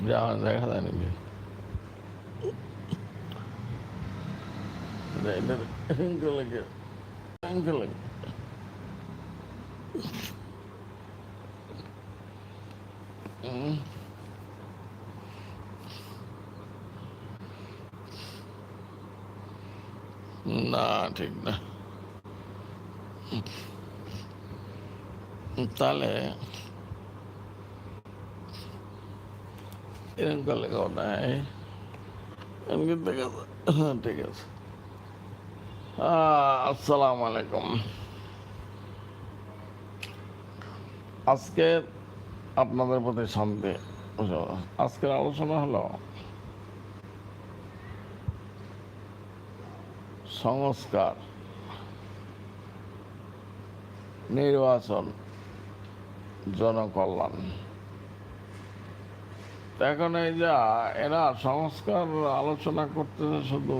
যা দেখা যায় নাকি এটা অ্যাঙ্কেলকে অ্যাঙ্কেলকে না ঠিক না তাহলে এরকম করলে কথা এমনি ঠিক আছে ঠিক আছে। আসসালামু আলাইকুম। আজকে আপনাদের প্রতি শান্তি আজকের আলোচনা হলো সংস্কার, নির্বাচন, জনকল্যাণ। এখন এই যা, এরা সংস্কার আলোচনা করতেছে শুধু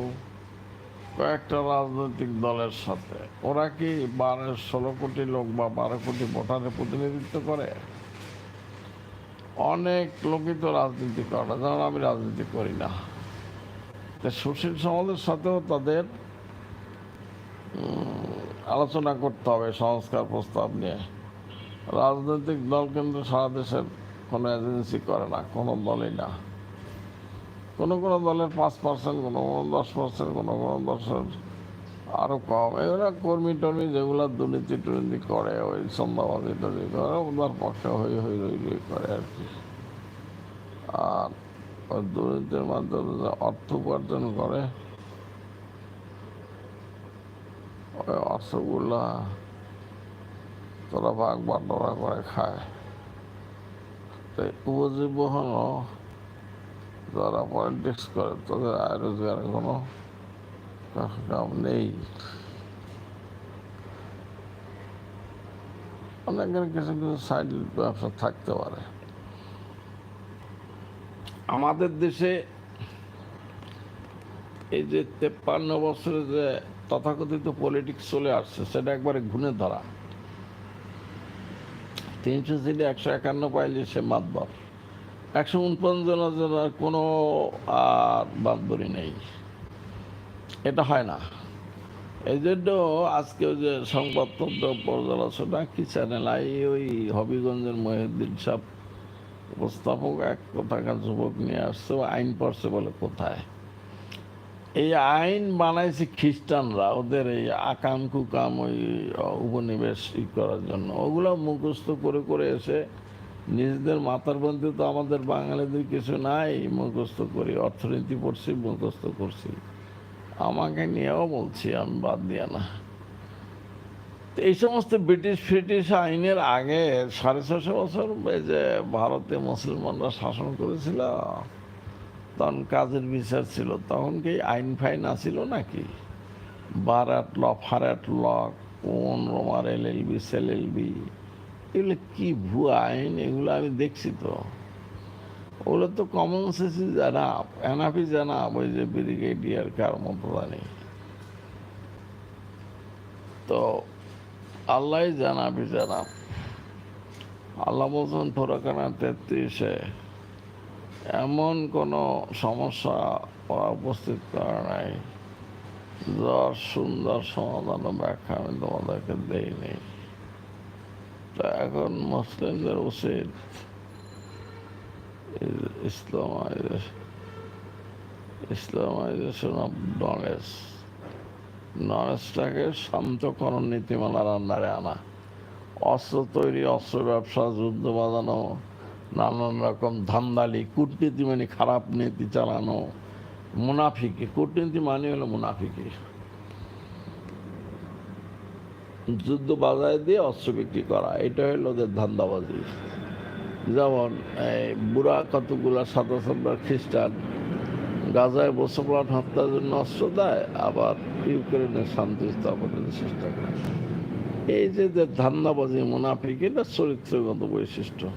কয়েকটা রাজনৈতিক দলের সাথে। ওরা কি বারো ষোলো কোটি লোক বা বারো কোটি ভোটারের প্রতিনিধিত্ব করে? অনেক লোকই তো রাজনীতি করে না, যেমন আমি রাজনীতি করি না। তো সুশীল সমাজের সাথেও তাদের আলোচনা করতে হবে সংস্কার প্রস্তাব নিয়ে। রাজনৈতিক দল কিন্তু সারা দেশের কোনো এজেন্সি করে না, কোনো দলই না। কোনো কোনো দলের পাঁচ পার্সেন্ট কোনো কোনো দশ পার্সেন্ট কোনো কোনো দশের আরও কম। এগুলো কর্মী টর্মী যেগুলো দুর্নীতি টুর্নীতি করে, ওই সন্ধ্যাবাজি টর্মি করে ওদের পক্ষে হই হই রই রই করে আর কি। আর ওই দুর্নীতির মাধ্যমে অর্থ উপার্জন করে, ওই অর্থগুলা তোরা ভাগ বাটোয়ারা করে খায়। তাই উপজীবনও যারা পলিটিক্স করে, তাদের আয় রোজগারের কোনো কাম নেই। অনেকের কিছু কিছু সাইড ব্যবসা থাকতে পারে। আমাদের দেশে এই যে তেপ্পান্ন বছরে যে তথাকথিত পলিটিক্স চলে আসছে, সেটা একবারে ঘুণে ধরা। তিনশো সিটে একশো একান্ন পাইলে সে মাতবার। একশো উনপঞ্চান্ন কোনো, আর বাদবরি নেই। এটা হয় না। এই জন্য আজকে যে সংবাদপত্র পর্যালোচনা, কি চ্যানেল আই ওই হবিগঞ্জের মহিউদ্দিন সাহ উপস্থাপক, এক কোথাকার যুবক নিয়ে আসছে আইন পড়ছে বলে কোথায়? এই আইন বানাইছে খ্রিস্টানরা, ওদের এই আকাম কুকাম ওই উপনিবেশ করার জন্য। ওগুলো মুখস্থ করে করে এসে নিজেদের মাথার মধ্যে তো আমাদের বাঙালিদের কিছু নাই, মুখস্থ করি, অর্থনীতি পড়ছি মুখস্থ করছি। আমাকে নিয়েও বলছি, আমি বাদ দিয়ে না। এই সমস্ত ব্রিটিশ, ফ্রিটিশ আইনের আগে সাড়ে ছশো বছর যে ভারতে মুসলমানরা শাসন করেছিল তখন কাজের বিচার ছিল, তখন কি আইন ফাইন আসিল নাকি? বার বারাট ল, ফারাট ল, কোন রোমার এল এল বি সেল এল বি, এগুলো কি ভুয়া আইন? এগুলো আমি দেখছি তো। ওগুলো তো কমন সেন্সই জানা এনাফি জানা ওই যে ব্রিগেডিয়ার জানি। তো আল্লাহ জানাবি জানা আল্লাহ বলছেন থোরাখানা তেত্রিশে এমন কোনো সমস্যা ওরা উপস্থিত করে নাই, যার সুন্দর সমাধান ব্যাখ্যা আমি তোমাদেরকে দেইনি। তো এখন মুসলিমদের উচিত ইসলামাইজেশন ইসলামাইজেশন অফ নলেজ। নলেজটাকে শান্তকরণ নীতিমালার আন্ডারে আনা। অস্ত্র তৈরি, অস্ত্র ব্যবসা, যুদ্ধ বাঁধানো নানান রকম ধান্দালি, কূটনীতি মানে খারাপ নীতি চালানো, মুনাফিকে, কূটনীতি মানে হলো মুনাফিকে। যুদ্ধ বাজায় দিয়ে অস্ত্র বিক্রি করা, এটা হলো ওদের ধান্দাবাজি। যেমন, এই বুড়া কতগুলা সাদা সাদা খ্রিস্টান, গাজায় মুসলমান হত্যার জন্য অস্ত্র দেয়, আবার ইউক্রেনে শান্তি স্থাপনের চেষ্টা করে। এই যে ধান্দাবাজি, মুনাফিক, এটা চরিত্রগত বৈশিষ্ট্য।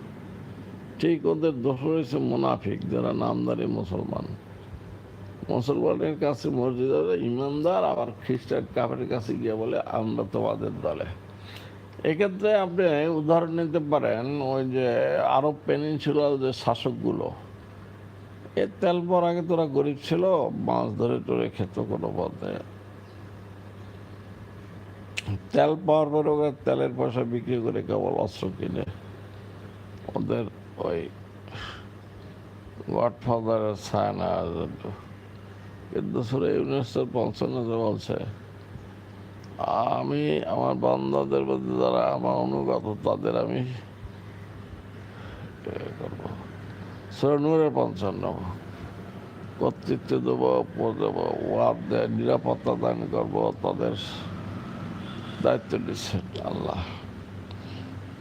ঠিক ওদের দোষ রয়েছে মুনাফিক, যারা নামদারি মুসলমান। মুসলমানের কাছে মসজিদের ইমানদার, আবার খ্রিস্টান কাপের কাছে গিয়ে বলে, আমরা তোমাদের দলে। এক্ষেত্রে আপনি উদাহরণ নিতে পারেন, ওই যে আরব পেনিনসুলার যে শাসকগুলো, এ তেল পর আগে তোরা গরিব ছিল, মাছ ধরে টরে খেত কোনো পথে। তেল পাওয়ার পরে ওরা তেলের পয়সা বিক্রি করে কেবল অস্ত্র কিনে। ওদের ওই গডফাদারের ছায়া জন্য কিন্তু সুরে ইউনেস্কোর পঞ্চান্নতে বলছে, আমি আমার বান্দাদের মধ্যে যারা আমার অনুগত, তাদের আমি করব। পঞ্চান্ন। কর্তৃত্ব দেবো দেবো, ওয়াদ দেয়, নিরাপত্তা দান করব, তাদের দায়িত্ব নিচ্ছেন আল্লাহ।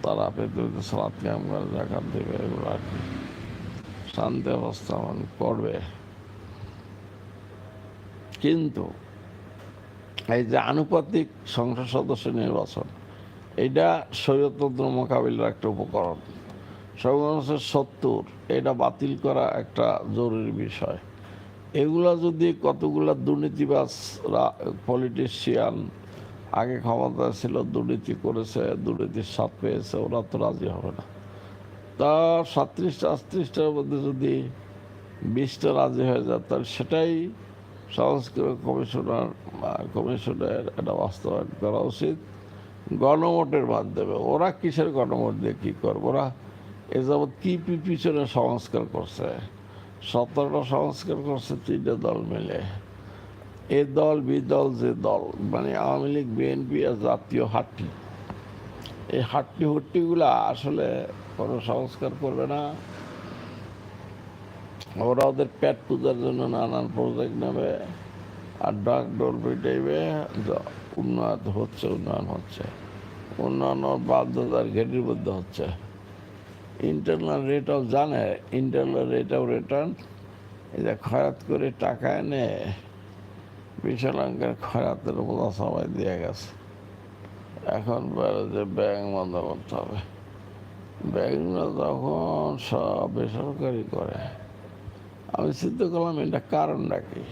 তারা পৃথিবীতে সালাদ কাম করে, জাকাত দেবে, এগুলো আর কি। শান্তি অবস্থাপন করবে কিন্তু এই যে আনুপাতিক সংসদ সদস্য নির্বাচন, এটা শরীরতন্ত্র মোকাবিলার একটা উপকরণ। সংসদ সত্তর, এটা বাতিল করা একটা জরুরি বিষয়। এগুলা যদি কতগুলা দুর্নীতিবাজ পলিটিশিয়ান আগে ক্ষমতা ছিল, দুর্নীতি করেছে, দুর্নীতির স্বাদ পেয়েছে, ওরা তো রাজি হবে না। তা সাতত্রিশটা, আটত্রিশটার মধ্যে যদি বিশটা রাজি হয়ে যায়, তাহলে সেটাই সংস্কৃত কমিশনার কমিশনের এটা বাস্তবায়ন করা উচিত। গণভোটের মাধ্যমে, ওরা কিসের গণভোট দিয়ে কী করবে? ওরা এ যাবৎ কী পিছনে সংস্কার করছে? সতেরোটা সংস্কার করছে তিনটে দল মিলে। এ দল, বি দল যে দল। মানে আওয়ামী লীগ, বিএনপি আর জাতীয় হাট্টি। এই হাট্টি, হুট্টিগুলা আসলে কোনো সংস্কার করবে না। ওরা ওদের পেট পূজার জন্য নানান প্রজেক্ট নেবে আর ডাক ডোল পিটাইবে। উন্নয়ন হচ্ছে উন্নয়ন হচ্ছে। উন্নয়ন বাধ্যতার ঘেটির মধ্যে হচ্ছে। ইন্টারনাল রেট অফ জানে ইন্টারনাল রেট অফ রিটার্ন এই যে খয়াত করে টাকা এনে বিশাল অঙ্কের খয়াতের বোঝা সবাই দিয়ে গেছে। এখন বলে যে ব্যাংক বন্ধ করতে হবে। ব্যাংকগুলো তখন সব বেসরকারি করে। আমি সিদ্ধ করলাম, এটা কারণটা কি?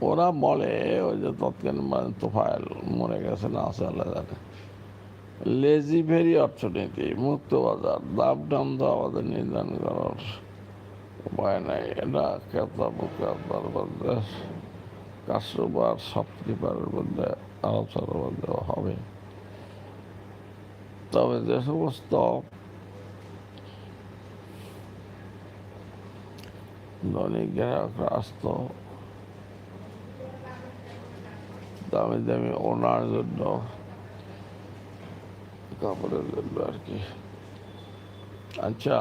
ওরা বলে, ওই যে তৎকালীন মানে তোফায়েল মরে গেছে, না আছে জানে। লেজি ভেরি অর্থনীতি মুক্ত বাজার, দাম টাম তো আমাদের নির্ধারণ করার উপায় নাই। এটা ক্রেতা বিক্রেতার মধ্যে কাস্টমার শপকিপারের মধ্যে আলোচনার মধ্যে হবে। তবে যে সমস্ত ধনী গ্রাহকরা আসতো, দামি দামি ওনার জন্য, কাপড়ের জন্য আর কি। আচ্ছা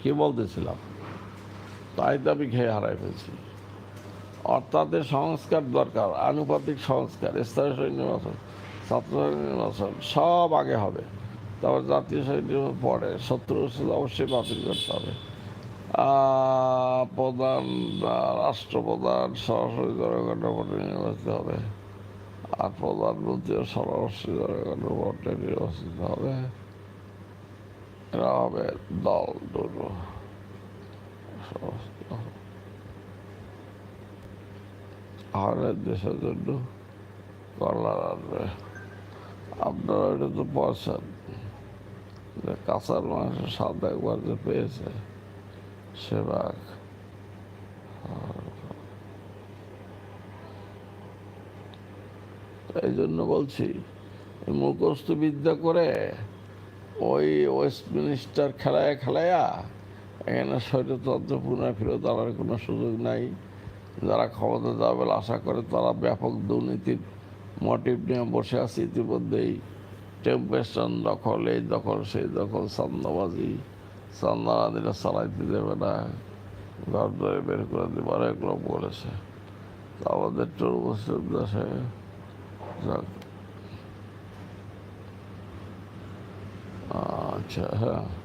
কি বলতেছিলাম? তাই আমি খেয়ে হারাই ফেলছি। অর্থাৎ সংস্কার দরকার, আনুপাতিক সংস্কার স্থানীয় নির্বাচন, ছাত্র নির্বাচন, সব আগে হবে। তারপর জাতীয় নির্বাচন পরে বছর অবশ্যই বাতিল করতে হবে। প্রধান রাষ্ট্রপ্রধান সরাসরি জনগণের ভোটে নির্বাচিত হবে। আর প্রধানমন্ত্রীও সরাসরি জনগণের ভোটে নির্বাচিত হবে। এরা হবে দল দুটো। হারের দেশের জন্য কল্যাণ আনবে। আপনারা এটা তো যে কাঁচার স্বাদ একবার যে পেয়েছে, সে এই জন্য বলছি মুখস্থ বিদ্যা করে ওই ওয়েস্টমিনিস্টার খেলায় খেলায়া এখানে স্বৈরতন্ত্র পুনরায় ফেরত আনার কোনো সুযোগ নাই। যারা ক্ষমতা যাবে বলে আশা করে তারা ব্যাপক দুর্নীতির মোটিভ নিয়ে বসে আছে। ইতিমধ্যেই টেম্পেশন দখল, এই দখল, সেই দখল চান্দাবাজি চান্দানা দিলে চালাইতে দেবে না। ঘর ধরে বের করে দেবে, অনেক লোক বলেছে। আমাদের চৌবস্তির দেশে যাক। আচ্ছা হ্যাঁ।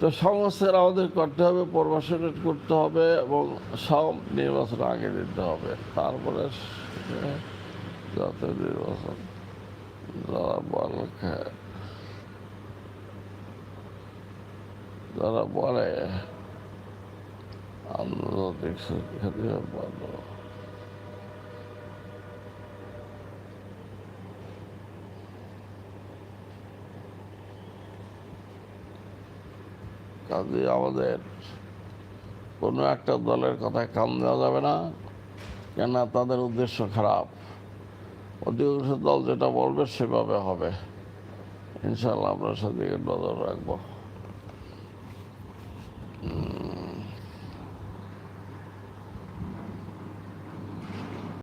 তো সংস্কার আমাদের করতে হবে প্রবাসনের করতে হবে এবং সব নির্বাচন আগে দিতে হবে। তারপরে জাতীয় নির্বাচন যারা বলে যারা বলে আন্তর্জাতিক শিক্ষার্থী ভালো কাজে আমাদের। কোনো একটা দলের কথায় কান দেওয়া যাবে না, কেননা তাদের উদ্দেশ্য খারাপ। অধিকাংশ দল যেটা বলবে সেভাবে হবে। ইনশাল্লাহ আমরা সেদিকে নজর রাখব।